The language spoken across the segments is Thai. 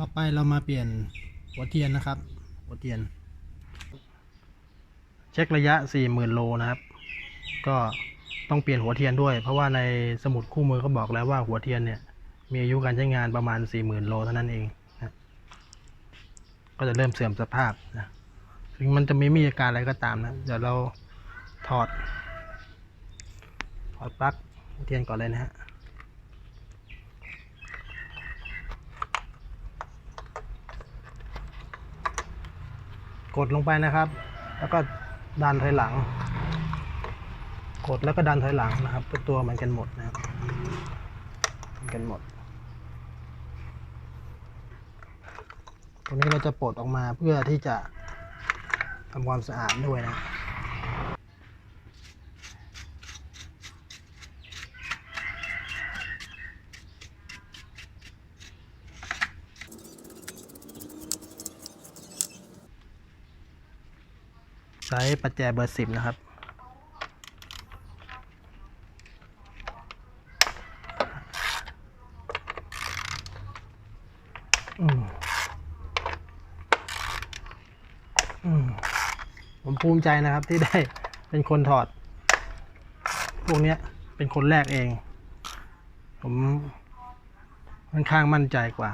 ต่อไปเรามาเปลี่ยนหัวเทียนนะครับ หัวเทียน เช็คระยะ 40,000 โลนะครับ ก็ต้องเปลี่ยนหัวเทียนด้วย เพราะว่าในสมุดคู่มือก็บอกแล้วว่าหัวเทียนเนี่ย มีอายุการใช้งานประมาณ 40,000 โลเท่านั้นเองนะก็จะเริ่มเสื่อมสภาพนะถึงมันจะไม่มีอาการอะไรก็ตามนะ เดี๋ยวเราถอด ถอดปลั๊กหัวเทียนก่อนเลยนะฮะ กดลงไปนะครับ แล้วก็ดันถอยหลัง กดแล้วก็ดันถอยหลังนะครับตัวตัวเหมือนกันหมดนะครับเหมือนกันหมดตรงนี้เราจะปลดออกมาเพื่อที่จะทำความสะอาดด้วยนะ ใช้ปัจแจเบอร์สิบนะครับ ผมภูมิใจนะครับที่ได้เป็นคนถอด พวกนี้เป็นคนแรกเอง ผมค่อนข้างมั่นใจกว่า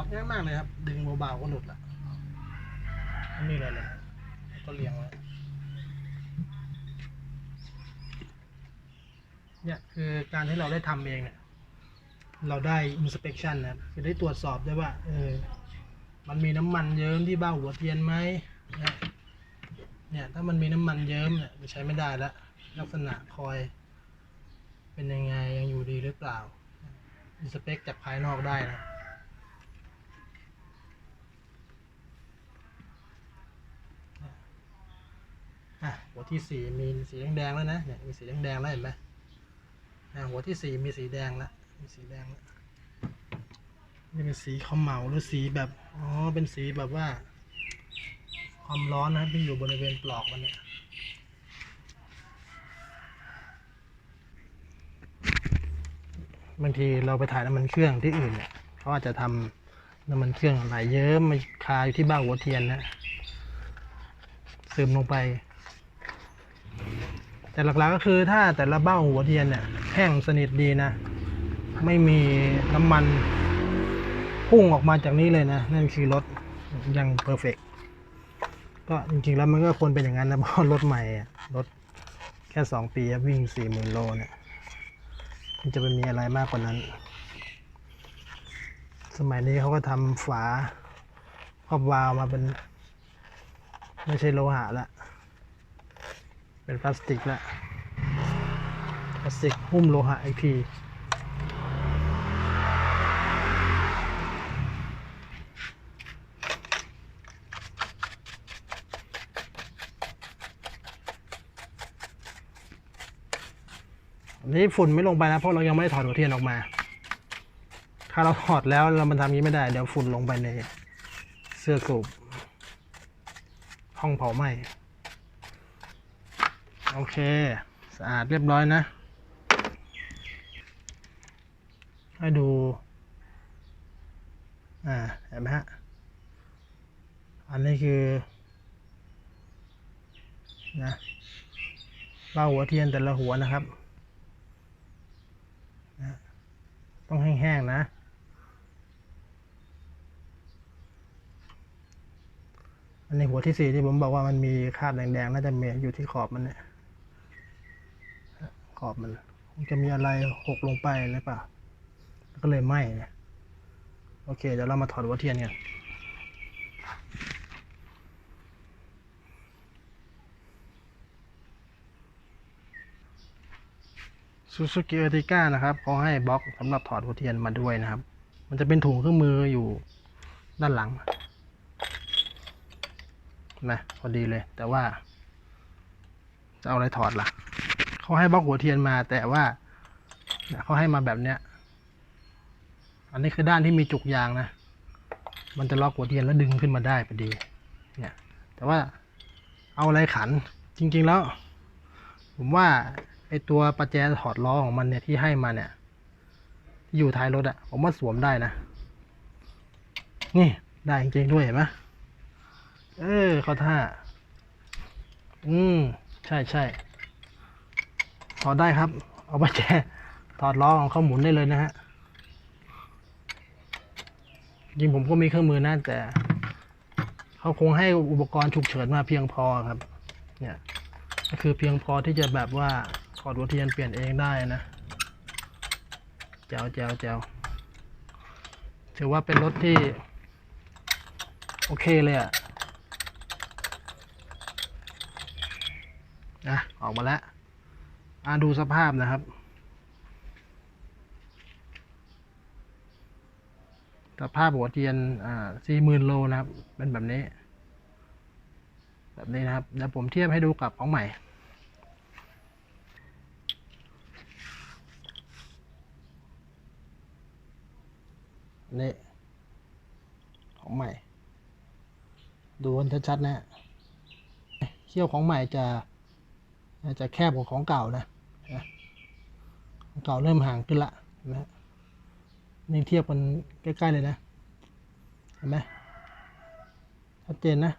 ถอดง่ายมากเลยครับ ดึงเบาๆก็หลุดละไม่มีอะไรเลยก็เรียงไว้เนี่ยคือการที่เราได้ทำเองเนี่ย เราได้ inspection นะครับคือได้ตรวจสอบได้ว่าเออมันมีน้ำมันเยิ้มที่เบ้าหัวเทียนไหมเนี่ยเนี่ย ถ้ามันมีน้ำมันเยิ้มเนี่ยมันใช้ไม่ได้แล้วลักษณะคอย เป็นยังไงยังอยู่ดีหรือเปล่า inspection จากภายนอกได้นะ อะหัวที่สี่มีสีแดงแล้วนะเนี่ยมีสีแดงๆแล้วเห็นไหมอะหัวที่สี่มีสีแดงแล้วมีสีแดงแล้วนี่เป็นสีขาวเหมาหรือสีแบบอ๋อเป็นสีแบบว่า ความร้อนนะที่อยู่บริเวณปลอกมันเนี่ยบางทีเราไปถ่ายน้ำมันเครื่องที่อื่นเนี่ยเขาอาจจะทำน้ำมันเครื่องไหลเยิ้มมาคาอยู่ที่บ้าหัวเทียนนะซึมลงไป แต่หลักๆก็คือถ้าแต่ละเบ้าหัวเทียนเนี่ยแห้งสนิทดีนะ ไม่มีน้ำมันพุ่งออกมาจากนี้เลยนะ นั่นคือรถยังเพอร์เฟกก็จริงๆแล้วมันก็ควรเป็นอย่างนั้นนะเพราะรถใหม่รถแค่สองปีวิ่งสี่หมื่นโลเนี่ยมันจะไปมีอะไรมากกว่านั้น สมัยนี้เขาก็ทำฝาครอบวาล์วมาเป็น ไม่ใช่โลหะละ เป็นพลาสติกละพลาสติกหุ้มโลหะอีกทีนนี้ฝุ่นไม่ลงไปนะเพราะเรายังไม่ได้ถอดหัวเทียนออกมา ถ้าเราถอดแล้วเรามันทำอย่งนี้ไม่ได้ เดี๋ยวฝุ่นลงไปในเสื้อสูบห้องเผาไหม้ โอเค สะอาดเรียบร้อยนะ ให้ดู อ่า เห็นไหมฮะ อันนี้คือนะเบ้าหัวเทียนแต่ละหัวนะครับนะต้องแห้งๆนะอันนี้หัวที่สี่ที่ผมบอกว่ามันมีคราบแดงๆน่าจะมีอยู่ที่ขอบมันเนี่ย ขอบมันคงจะมีอะไรหกลงไปหรือเปล่าก็เลยไหม้เนี่ยโอเคเดี๋ยวเรามาถอดหัวเทียนกันซูซูกิเอติก้านะครับเขาให้บล็อกสำหรับถอดหัวเทียนมาด้วยนะครับ มันจะเป็นถุงเครื่องมืออยู่ด้านหลังนะพอดีเลย แต่ว่า จะเอาอะไรถอดล่ะ เขาให้บล็อกหัวเทียนมาแต่ว่าเขาให้มาแบบเนี้ย อันนี้คือด้านที่มีจุกยางนะ มันจะล็อกหัวเทียนแล้วดึงขึ้นมาได้พอดี เนี่ย แต่ว่าเอาอะไรขัน จริง ๆแล้ว ผมว่าไอตัวประแจถอดล้อของมันเนี่ยที่ให้มาเนี่ยที่อยู่ท้ายรถอะผมว่าสวมได้นะ นี่ได้จริงๆด้วยเห็นไหมเออเขาท่า อืม ใช่ใช่ ถอดได้ครับ เอาไประแจถอดล้อของเขาหมุนได้เลยนะฮะจริงผมก็มีเครื่องมือนะแต่ เขาคงให้อุปกรณ์ฉุกเฉินมาเพียงพอครับ เนี่ยก็คือเพียงพอที่จะแบบว่าถอดหัวเทียนเปลี่ยนเองได้นะแจวแจวแจวถือว่าเป็นรถที่ โอเคเลยอะนะออกมาแล้ว อ่าดูสภาพนะครับ สภาพหัวเทียนอ่าสี่หมื่นโลนะครับ เป็นแบบนี้ แบบนี้นะครับ เดี๋ยวผมเทียบให้ดูกับของใหม่นี่ของใหม่ ดูกันชัดๆนะฮะเขี้ยวของใหม่จะ จะแคบกว่าของเก่านะนะของเก่าเริ่มห่างขึ้นละนะนี่เทียบกันใกล้ ๆ เลยนะ เห็นไหมชัดเจนนะ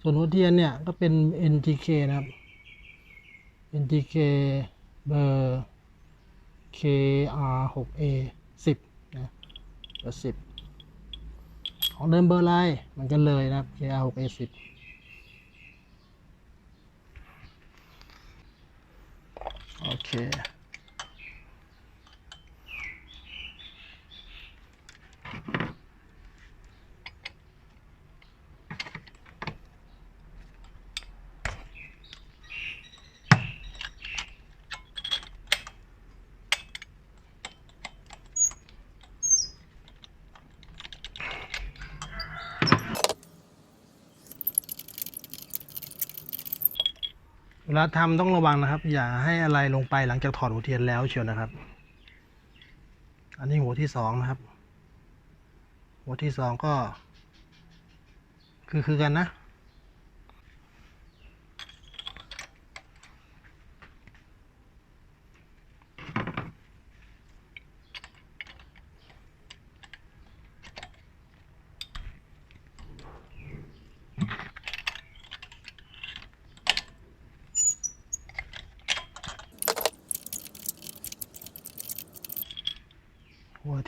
ส่วนหัวเทียนเนี่ยก็เป็น NTK นะครับ NTK เบอร์ KR6A 10นะเบอร์10 ของเดิมเบอร์ไลน์มันกันเลยนะครับ KR6A 10 โเวลาทำต้องระวังนะครับ อย่าให้อะไรลงไปหลังจากถอดหัวเทียนแล้วเชียวนะครับ อันนี้หัวที่สองนะครับ หัวที่สองก็ คือคือกันนะ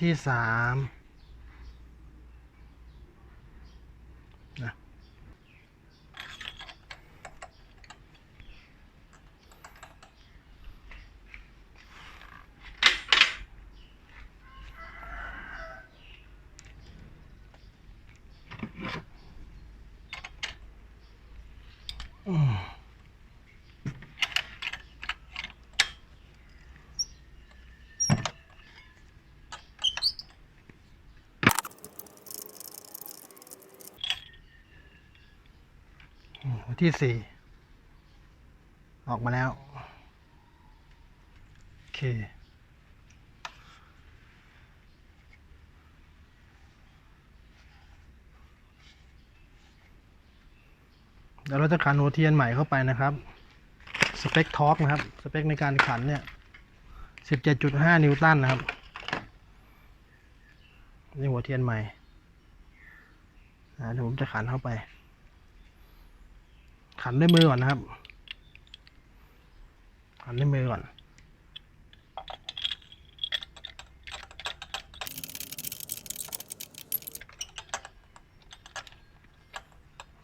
ที่สาม ที่สี่ออกมาแล้ว โอเค เดี๋ยวเราจะขันหัวเทียนใหม่เข้าไปนะครับ สเปคทอร์กนะครับ สเปคในการขันเนี่ย17.5นิวตันนะครับนี่หัวเทียนใหม่เดี๋ยวผมจะขันเข้าไป ขันด้วยมือก่อนนะครับ ขันด้วยมือก่อน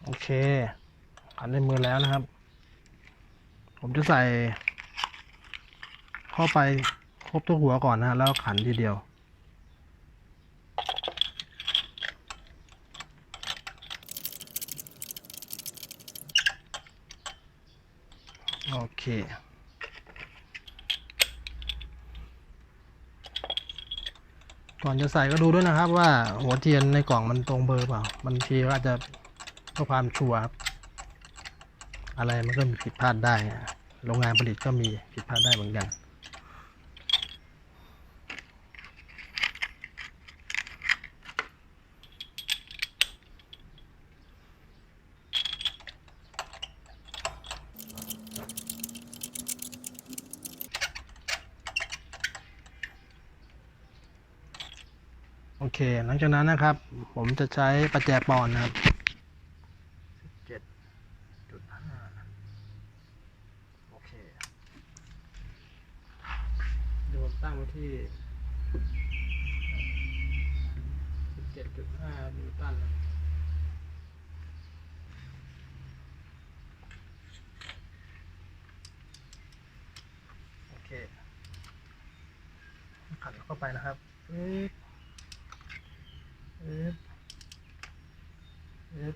โอเคขันด้วยมือแล้วนะครับ ผมจะใส่เข้าไปครบทุกหัวก่อนนะแล้วขันทีเดียว โอเค ก่อนจะใส่ก็ดูด้วยนะครับว่าหัวเทียนในกล่องมันตรงเบอร์เปล่ามันทีก็อาจจะเพื่อความชัวร์ครับ อะไรมันก็มีผิดพลาดได้ โรงงานผลิตก็มีผิดพลาดได้เหมือนกัน เค หลังจากนั้นนะครับ ผมจะใช้ประแจปอนนะครับเจ็ดจุดห้าโอเคเดี๋ยวผมตั้งไว้ที่สิบเจ็ดจุดห้านิวตันนะโอเคขัดเข้าไปนะครับปึ๊บ เอฟเอฟ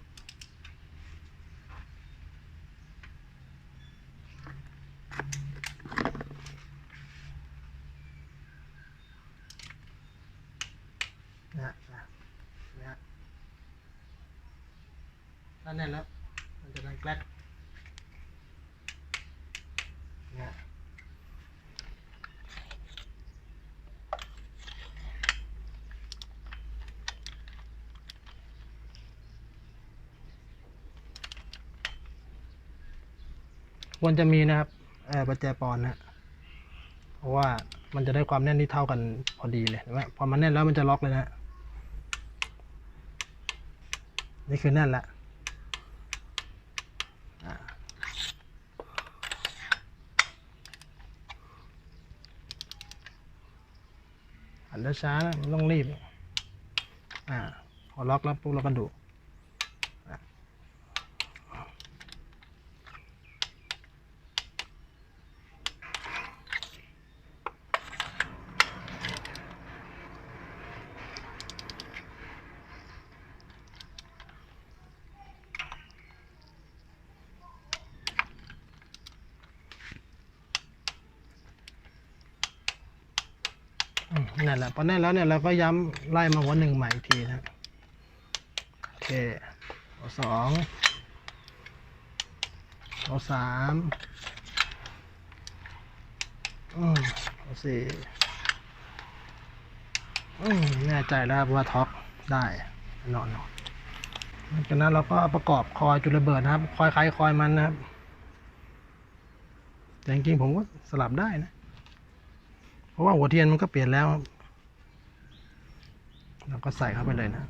นะฮะนะนะฮะถ้า แน่นแล้วมันจะดังแกลกนะควรจะมีนะครับเออประแจปอนนะเพราะว่ามันจะได้ความแน่นที่เท่ากันพอดีเลยนไหมพอมันแน่นแล้วมันจะล็อกเลยนะนี่คือแน่นแล้วอ่า อันเดอร์ช้านะต้องรีบ อ่า พอล็อกแล้วปุ๊บเราก็ดูม นั่นแหละพอแน่นแล้วเนี่ยเราก็ย้ำไล่มาหัวหนึ่งใหม่อีกทีนะโอเคหัวสองหัวสามอืมหัวสี่อืมแน่ใจแล้วว่าท็อกได้นอนนอนจากนั้นเราก็ประกอบคอยจุดระเบิดนะครับ คอยใครคอยมันนะครับ แต่จริงๆผมก็สลับได้นะ ราะว่าหัวเทียนมันก็เปลี่ยนแล้วเราก็ใส่เข้าไปเลยนะ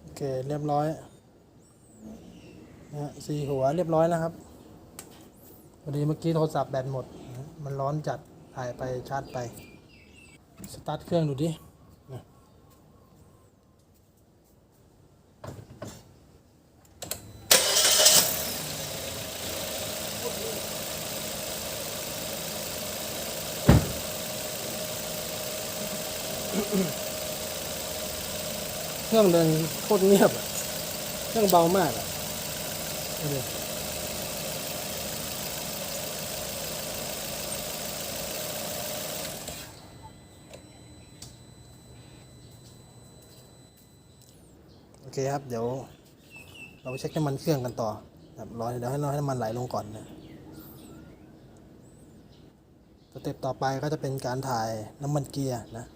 โอเคเรียบร้อยนะฮะสี่หัวเรียบร้อยแล้วครับพอดีเมื่อกี้โทรศัพท์แบตหมด มันร้อนจัดถ่ายไปชาร์จไป สตาร์ทเครื่องดูดินะ เครื่องเดินโคตรเงียบอะเครื่องเบามากอะดูดิโอเคครับ เดี๋ยว เราไปเช็คน้ำมันเครื่องกันต่อครับรอเดี๋ยวให้รอให้น้ำมันไหลลงก่อนนะสเต็ปต่อไปก็จะเป็นการถ่ายน้ำมันเกียร์นะ